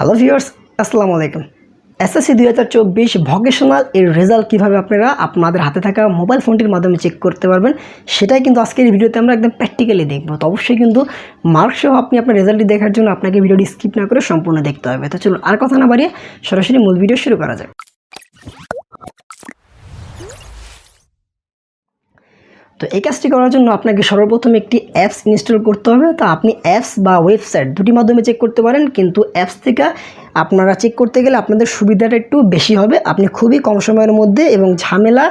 Hello viewers আসসালামু আলাইকুম। SSC দুই হাজার চব্বিশ ভকেশনাল এর রেজাল্ট কীভাবে আপনারা আপনাদের হাতে থাকা মোবাইল ফোনটির মাধ্যমে চেক করতে পারবেন, সেটাই কিন্তু আজকের ভিডিওতে আমরা একদম প্র্যাকটিক্যালি দেখব। তো অবশ্যই কিন্তু মার্কসহ আপনি আপনার রেজাল্টটি দেখার জন্য আপনাকে ভিডিওটি স্কিপ না করে সম্পূর্ণ দেখতে হবে। তো চলুন আর কথা না বাড়িয়ে সরাসরি মূল ভিডিও শুরু করা যাক। তো এই কাজটি করার জন্য আপনাকে সর্বপ্রথম একটি অ্যাপস ইনস্টল করতে হবে। তো আপনি অ্যাপস বা ওয়েবসাইট দুটি মাধ্যমে চেক করতে পারেন, কিন্তু অ্যাপস থেকে আপনারা চেক করতে গেলে আপনাদের সুবিধাটা একটু বেশি হবে। আপনি খুবই কম সময়ের মধ্যে এবং ঝামেলা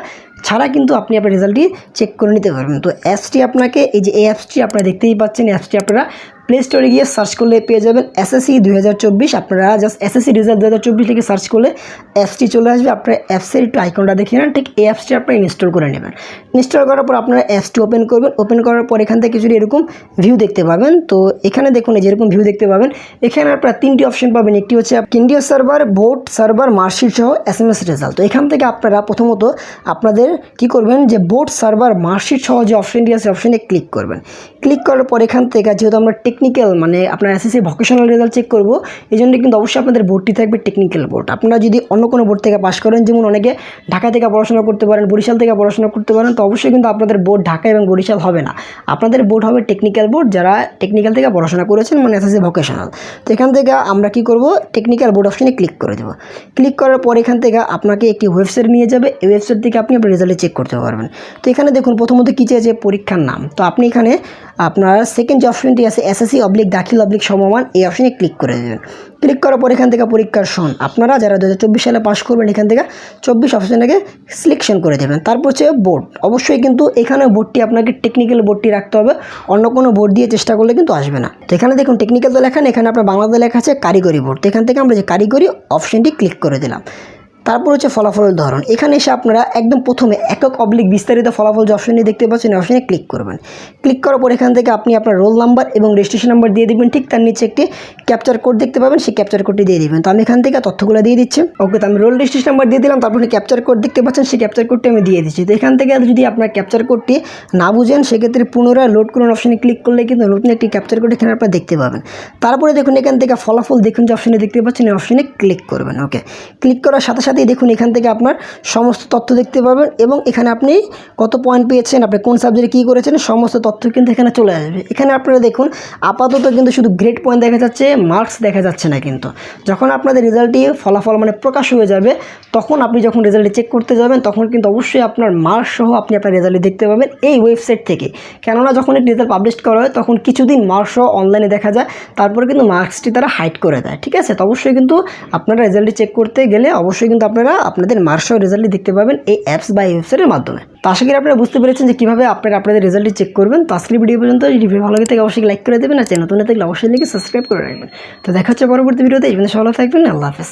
ছাড়া কিন্তু আপনি আপনার রেজাল্টটি চেক করে নিতে পারবেন। তো অ্যাপসটি আপনাকে, এই যে এই অ্যাপসটি আপনারা দেখতেই পাচ্ছেন, অ্যাপসটি আপনারা প্লে স্টোরে গিয়ে সার্চ করলে পেয়ে যাবেন এসএসসি দুই হাজার চব্বিশ। আপনারা জাস্ট এসএসসি রেজাল্ট দু হাজার চব্বিশ লিখে সার্চ করলে অ্যাপসটি চলে আসবে। আপনার অ্যাপসের একটু আইকনটা দেখে নেন। ঠিক এই অ্যাপসটি আপনারা ইনস্টল করে নেবেন। ইনস্টল করার পর আপনারা অ্যাপসটি ওপেন করবেন। ওপেন করার পর এখান থেকে যদি এরকম ভিউ দেখতে পাবেন, তো এখানে দেখুন যেরকম ভিউ দেখতে পাবেন। এখানে আপনারা তিনটি অপশন পাবেন। একটি হচ্ছে কেন্দ্রীয় সার্ভার বোর্ড সার্ভার মার্কশিট সহ এস এম এস রেজাল্ট তো এখান থেকে আপনারা প্রথমত আপনাদের কি করবেন যে বোর্ড সার্ভার মার্কশিট সহ যে অপশনটি আছে অপশনে ক্লিক করবেন। ক্লিক করার পর এখান থেকে যেহেতু আমরা টেকনিক্যাল মানে আপনার এসএসসি ভকেশনাল রেজাল্ট চেক করব, এই জন্য কিন্তু অবশ্যই আপনাদের বোর্ডটি থাকবে টেকনিক্যাল বোর্ড আপনারা যদি অন্য কোনো বোর্ড থেকে পাশ করেন, যেমন অনেকে ঢাকা থেকে পড়াশোনা করতে পারেন, বরিশাল থেকে পড়াশোনা করতে পারেন, তো অবশ্যই কিন্তু আপনাদের বোর্ড ঢাকা এবং বরিশাল হবে না। আপনাদের বোর্ড হবে টেকনিক্যাল বোর্ড যারা টেকনিক্যাল থেকে পড়াশোনা করেছেন মানে এসএসসি ভকেশনাল তো এখান থেকে আমরা কি করব? টেকনিক্যাল বোর্ড অপশনে ক্লিক করে দেবো। ক্লিক করার পর এখান থেকে আপনাকে একটি ওয়েবসাইট নিয়ে যাবে। এই ওয়েবসাইট থেকে আপনি আপনার রেজাল্টে চেক করতে পারবেন। তো এখানে দেখুন, প্রথমত কী চেয়েছে পরীক্ষার নাম। তো আপনি এখানে আপনার সেকেন্ড যে অপশনটি আছে এসএসসি অবলিক দাখিল অবলিক সমমান এই অপশনে ক্লিক করে দেবেন। ক্লিক করার পর এখান থেকে পরীক্ষার সন। আপনারা যারা দু হাজার চব্বিশ সালে পাশ করবেন, এখান থেকে চব্বিশ অপশনটাকে সিলেকশন করে দেবেন। তারপর হচ্ছে বোর্ড অবশ্যই কিন্তু এখানে বোর্ডটি আপনাকে টেকনিক্যাল বোর্ডটি রাখতে হবে। অন্য কোনো বোর্ড দিয়ে চেষ্টা করলে কিন্তু আসবে না। তো এখানে দেখুন টেকনিক্যাল তো লেখা এখানে আপনার বাংলাতে লেখা আছে কারিগরি বোর্ড তো এখান থেকে আমরা যে কারিগরি অপশনটি ক্লিক করে দিলাম। তারপর হচ্ছে ফলাফলের ধরন। এখানে এসে আপনারা একদম প্রথমে একক অবলিক বিস্তারিত ফলাফল যে অপশনটি দেখতে পাচ্ছেন অপশনে ক্লিক করবেন। ক্লিক করার পর এখান থেকে আপনি আপনার রোল নাম্বার এবং রেজিস্ট্রেশন নাম্বার দিয়ে দিবেন। ঠিক তার নিচে একটি ক্যাপচার কোড দেখতে পাবেন, সেই ক্যাপচার কোডটি দিয়ে দিবেন। তো আমি এখান থেকে তথ্যগুলো দিয়ে দিচ্ছি। ওকে তো আমি রোল রেজিস্ট্রেশন নাম্বার দিয়ে দিলাম, তারপরে ক্যাপচার কোড দেখতে পাচ্ছেন, সেই ক্যাপচার কোডটি আমি দিয়ে দিচ্ছি। তো এখান থেকে যদি আপনার ক্যাপচার কোডটি না বুঝেন, সেক্ষেত্রে পুনরায় লোড করুন অপশনে ক্লিক করলে কিন্তু নতুন একটি ক্যাপচার কোড এখানে আপনারা দেখতে পাবেন। তারপরে দেখুন এখান থেকে ফলাফল দেখুন যে অপশনে দেখতে পাচ্ছেন অপশনে ক্লিক করবেন। ওকে ক্লিক করার সাথে সাথেই দেখুন এখান থেকে আপনার সমস্ত তথ্য দেখতে পাবেন এবং এখানে আপনি কত পয়েন্ট পেয়েছেন, আপনি কোন সাবজেক্টে কী করেছেন, সমস্ত তথ্য কিন্তু এখানে চলে আসবে। এখানে আপনারা দেখুন, আপাতত কিন্তু শুধু গ্রেড পয়েন্ট দেখা যাচ্ছে মার্কস দেখা যাচ্ছে না কিন্তু। যখন আপনাদের রেজাল্টটি ফলাফল মানে প্রকাশ হয়ে যাবে, তখন আপনি যখন রেজাল্টটি চেক করতে যাবেন, তখন কিন্তু অবশ্যই আপনার মার্কস সহ আপনি আপনার রেজাল্টটি দেখতে পাবেন এই ওয়েবসাইট থেকে। কেননা যখন একটি রেজাল্ট পাবলিশ করা হয়, তখন কিছুদিন মার্কস সহ অনলাইনে দেখা যায়, তারপরে কিন্তু মার্কসটি তারা হাইড করে দেয়, ঠিক আছে? তো অবশ্যই কিন্তু আপনারা রেজাল্টটি চেক করতে গেলে অবশ্যই কিন্তু আপনারা আপনাদের সহ রেজাল্টটি দেখতে পাবেন এই অ্যাপস বা ওয়েবসাইটের মাধ্যমে। তো আশা করি আপনারা বুঝতে পেরেছেন যে কীভাবে আপনারা আপনাদের রেজাল্টটি চেক করবেন। তো ভিডিও পর্যন্ত ভিডিও ভালো লাগে থাকে অবশ্যই লাইক করে দেবেন আর চ্যানেল নতুন থাকলে অবশ্যই লিখে সাবস্ক্রাইব করে রাখবেন। তো দেখা হচ্ছে পরবর্তী ভিডিওতে এই সবাই থাকবেন। আল্লাহ হাফেজ।